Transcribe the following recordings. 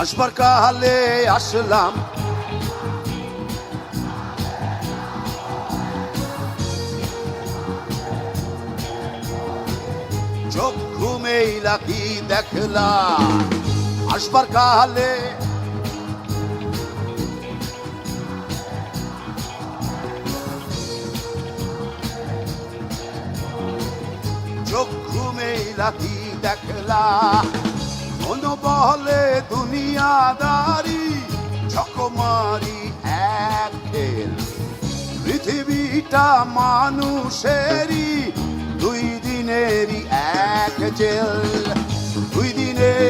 আসবার কালে আসলাম। চোখ ঘুমেই লাকি দেখলাম আসবার কালে। চোখ ঘুমেই লাকি দেখলা মন বলে দুনিয়াদারি চকমারি এক খেল। পৃথিবীটা মানুষেরই দুই দিনেরই এক জেল। দুই দিনেরই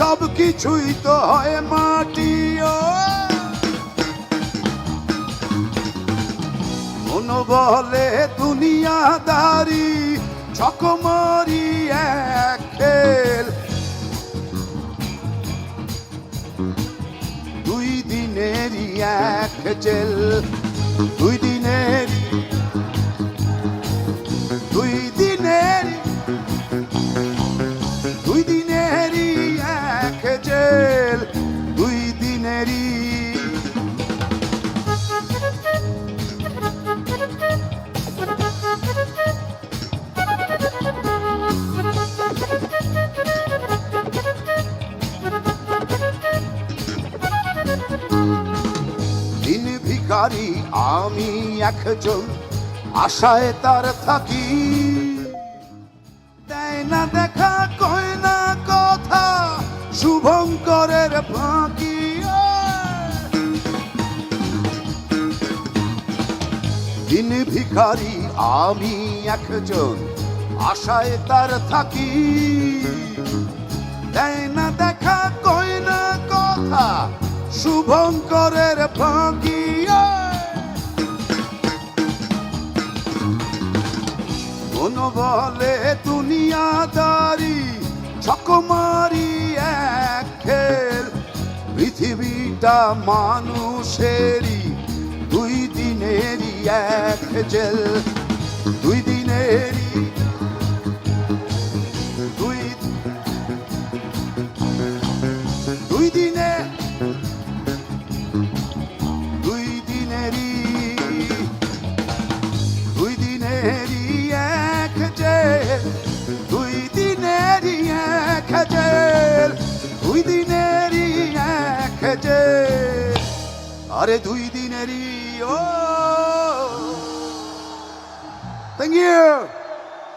সব কিছুই তো হয় মাটি বলে দুনিয়াদারি চকমারি এক খেল দুই দিনেরই এক জেল, দুই দিনেরই দিন ভিখারি, আমি একজন, আশায় তার থাকি। দেয় না দেখা, কয় না কথা, শুভঙ্করের ফাঁকি। দিন ভিখারি, আমি একজন, আশায় তার থাকি। দেয় না দেখা, কয় না কথা শুভঙ্করের ফাঁকি মন বলে দুনিয়াদারি চকমারি এক খেল পৃথিবীটা মানুষেরই, দুই দিনেরই এক জেল। দুই দিনেরই দুই দিনেরই দুই দিনেরই এক জেল, দুই দিনেরই এক জেল, দুই দিনেরই এক জেল। আরে দুই দিনেরই, ও। Thank you